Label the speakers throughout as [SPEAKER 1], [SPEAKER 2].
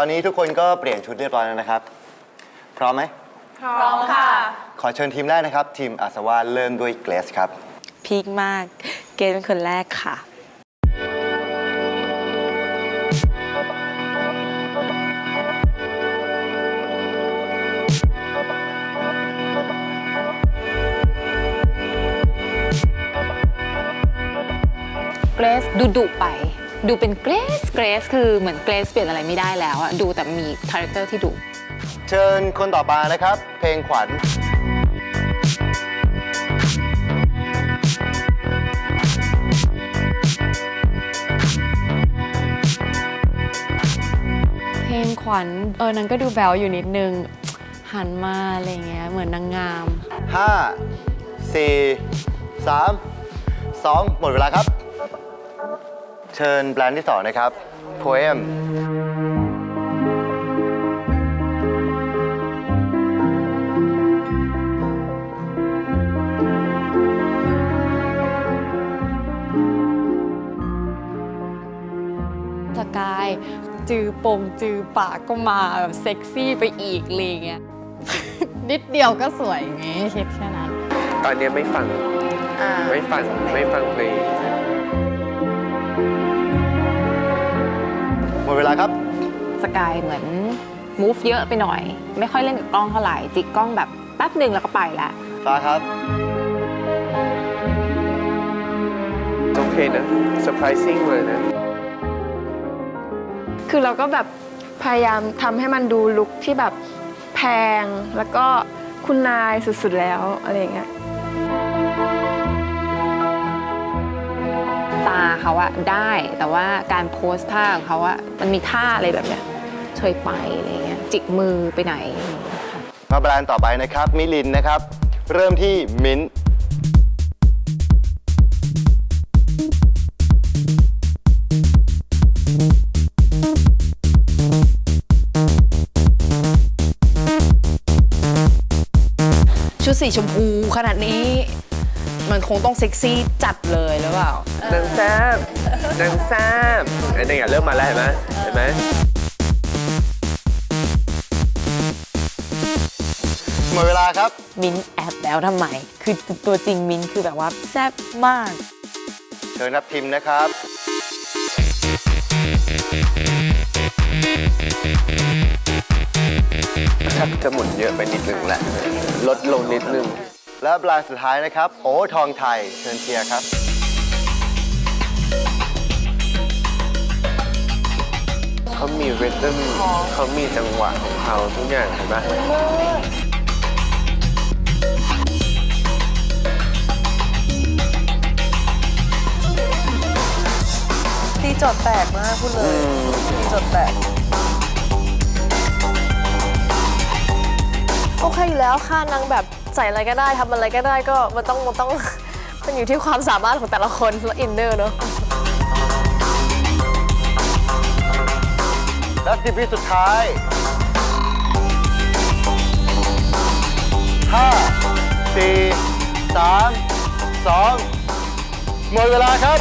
[SPEAKER 1] ตอนนี้ทุกคนก็เปลี่ยนชุดเรียบร้อยแล้วนะครับ พร้อมไหม
[SPEAKER 2] พร้อมค่ะ
[SPEAKER 1] ขอเชิญทีมแรกนะครับ ทีมอาสวาเริ่มด้วยเกรซครับ
[SPEAKER 3] พีคมาก เกณฑ์เป็นคนแรกค่ะ
[SPEAKER 2] เกรซดูดุไป ดูเป็นเกรซเกรซคือเหมือนเกรซเปลี่ยนอะไรไม่ได้แล้วอะดูแต่มีคาแรคเตอร์ที่ดุ
[SPEAKER 1] เชิญคนต่อมานะครับ เพลงขวัญ
[SPEAKER 4] เพลงขวัญเออนั้นก็ดูแบวอยู่นิดนึง หันมาอะไรเงี้ยเหมือนนางงาม
[SPEAKER 1] 5 4 3 2 หมดเวลาครับ เชิญแบรนด์ที่สองนะครับ Poem
[SPEAKER 4] สกาย จือปงจือปากก็มาแบบเซ็กซี่ไปอีกอะไรเงี้ย นิดเดียวก็สวยอย่างงี้คิดแค่นั้น
[SPEAKER 5] ตอนนี้ไม่ฟัง ไม่ฟัง ไม่ฟังเพลง
[SPEAKER 1] หมดเวลาครับ
[SPEAKER 2] สกายเหมือน move เยอะไปหน่อย ไม่ค่อยเล่นกับกล้องเท่าไหร่ จิกกล้องแบบแป๊บหนึ่งแล้วก็ไปละ
[SPEAKER 1] ฟ้าครับ
[SPEAKER 5] โอเคนะ surprising เลยนะ
[SPEAKER 6] คือเราก็แบบพยายามทำให้มันดูลุคที่แบบแพงแล้วก็คุณนายสุดๆแล้วอะไรอย่างเงี้ย
[SPEAKER 2] ตาเขาอะได้แต่ว่าการโพสท่าของเขาอะมันมีท่าอะไรแบบเนี้ยเฉยไปอะไรเงี้ยจิกมือไปไหนอะไรเงี้ยค่ะ
[SPEAKER 1] มาแบรนด์ต่อไปนะครับมิลินนะครับ เริ่มที่มิ้นท์
[SPEAKER 7] ชุดสีชมพูขนาดนี้ มันคงต้องเซ็กซี่จัดเลยหรือเปล่า
[SPEAKER 5] นางแซบนางแซบไอ้นี่ไงเริ่มมาแล้วเห็นไหมเห็นไหม
[SPEAKER 1] หมดเวลาครับ
[SPEAKER 3] มินท์แอบแล้วทำไม คือตัวจริงมินท์คือแบบว่าแซ่บมาก
[SPEAKER 1] เชิญนับทิมนะครับ
[SPEAKER 5] ชักจะหมุนเยอะไปนิดนึงแหละ ลดลงนิดนึง
[SPEAKER 1] และแบรนด์สุดท้ายนะครับ โอทองไทยเชิญเชียร์ครับ
[SPEAKER 5] เขามีเรทึมเขามีจังหวะของเขาทุกอย่างเห็นไหม
[SPEAKER 7] ตีจอดแตกมากพูดเลยตีจอดแตก
[SPEAKER 6] โอเคอยู่แล้วค่ะนางแบบ ใส่อะไรก็ได้ทำอะไรก็ได้ก็มันต้องมันต้องมันอยู่ที่ความสามารถของแต่ละคนและอินเนอร์เนอะ
[SPEAKER 1] และสิบวิสุดท้าย5 4 3 2หมดเวลาครับ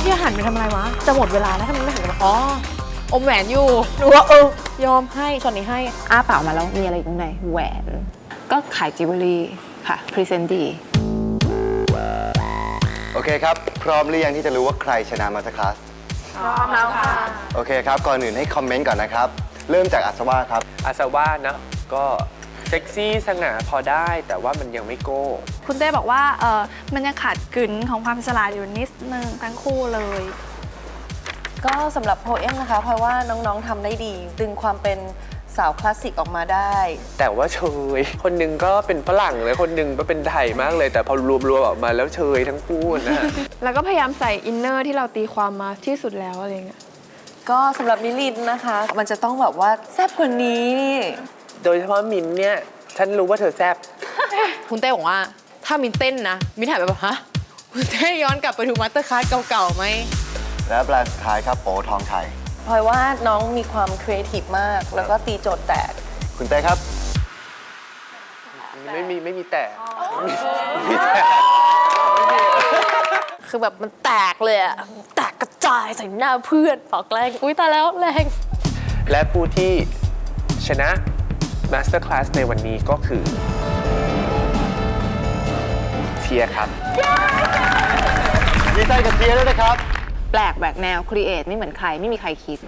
[SPEAKER 4] พี่หันไปทำอะไรวะ จะหมดเวลาแล้วทำไมไม่หันไปอ๋อ อมแหวนอยู่หนูว่าเออ ยอมให้ช็อตนี้ให้
[SPEAKER 2] อ้าปากมาแล้วมีอะไรอยู่ข้างในแหวน ก็ขายจิวเวลรี่ค่ะ พรีเซนต์ดี
[SPEAKER 1] โอเคครับ พร้อมหรือยังที่จะรู้ว่าใครชนะมาสเตอร์คลาส พร้อมแล้วค่ะ โอเคครับ ก่อนอื่นให้คอมเมนต์ก่อนนะครับ เริ่มจากอัศวาครับ
[SPEAKER 5] อาซาว่านะก็เซ็กซี่สง่าพอได้แต่ว่ามันยังไม่โก้
[SPEAKER 8] คุณเต้บอกว่าเออมันยังขาดกลิ่นของความฉลาดอยู่นิดนึงทั้งคู่เลย
[SPEAKER 7] ก็สำหรับโพเอมนะคะเพราะว่าน้องๆทำได้ดี ดึงความเป็น สาวคลาสสิกออกมาได้
[SPEAKER 5] แต่ว่าเชย คนหนึ่งก็เป็นฝรั่งเลยคนหนึ่งก็เป็นไทยมากเลย แต่พอรวมๆออกมาแล้วเชยทั้งคู่นะฮะ
[SPEAKER 6] แล้วก็พยายามใส่อินเนอร์ที่เราตีความมาที่สุดแล้วอะไรอย่างเงี้ย
[SPEAKER 7] ก็สำหรับมิลินนะคะ มันจะต้องแบบว่าแซ่บกว่านี้นี่
[SPEAKER 5] โดยเฉพาะมินเนี่ย ฉันรู้ว่าเธอแซบ
[SPEAKER 4] คุณเต้บอกว่า ถ้ามินเต้นนะ มินถ่ายไปแบบฮะคุณเต้ย้อนกลับไปดูมาสเตอร์คลาสเก่าๆไหม
[SPEAKER 1] และแบรนด์สุดท้ายครับโอทองไทย
[SPEAKER 7] พลอยว่าน้องมีความครีเอทีฟมาก แล้วก็ตีโจทย์แตก
[SPEAKER 1] คุณเต้ครับ
[SPEAKER 5] ไม่มีไม่มีแต่
[SPEAKER 6] คือแบบมันแตกเลยอะแตกกระจายใส่หน้าเพื่อนฝากแรงอุ้ยตายแล้วแรง
[SPEAKER 5] และผู้ที่ชนะ Master Class ในวันนี้ก็คือเทียครับ
[SPEAKER 1] ดีใจกับเทียด้วยนะครับ
[SPEAKER 2] แปลกแหวกแนวครีเอทไม่เหมือนใครไม่มีใครคิด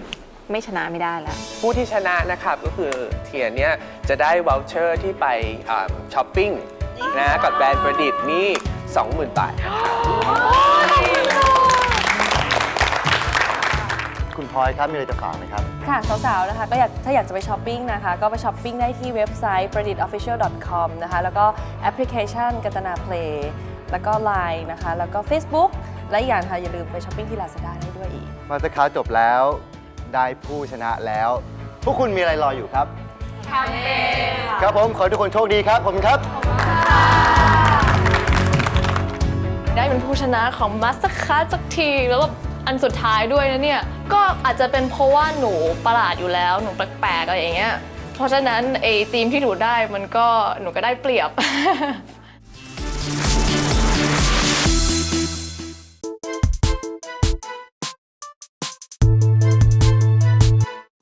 [SPEAKER 2] ไม่ชนะไม่ได้แล้ว
[SPEAKER 5] ผู้ที่ชนะนะครับก็คือเทียเนี่ยจะได้ว o ลเชอร์ที่ไปอ่าช้อปปิ้งนะกับแบรนด์ประดิษฐ์นี่ 20,000 บาทนะครับ
[SPEAKER 1] คุณพลอยครับมีอะไรจะฝากไหมครับ
[SPEAKER 7] ค่ะสาวๆนะคะก็อยากถ้าอยากจะไปช้อปปิ้งนะคะ ก็ไปช้อปปิ้งได้ที่เว็บไซต์ predict.official.com นะคะ แล้วก็แอปพลิเคชันกัตนา Play แล้วก็ Line นะคะ แล้วก็ Facebook และอีกอย่างค่ะอย่าลืมไปช้อปปิ้งที่ Lazada ได้ด้วยอีก
[SPEAKER 1] มาสเตอร์คลาสจบแล้ว ได้ผู้ชนะแล้ว พวกคุณมีอะไรรออยู่ครับแคมเปญครับผม ขอให้ทุกคนโชคดีครับ ผมครับ
[SPEAKER 9] ได้เป็นผู้ชนะของมาสเตอร์คัสสักทีแล้วก็อันสุดท้ายด้วยนะเนี่ย ก็อาจจะเป็นเพราะว่าหนูประหลาดอยู่แล้ว หนูแปลกๆอะไรอย่างเงี้ย เพราะฉะนั้นไอ้ทีมที่หนูได้มันก็หนูก็ได้เปรียบ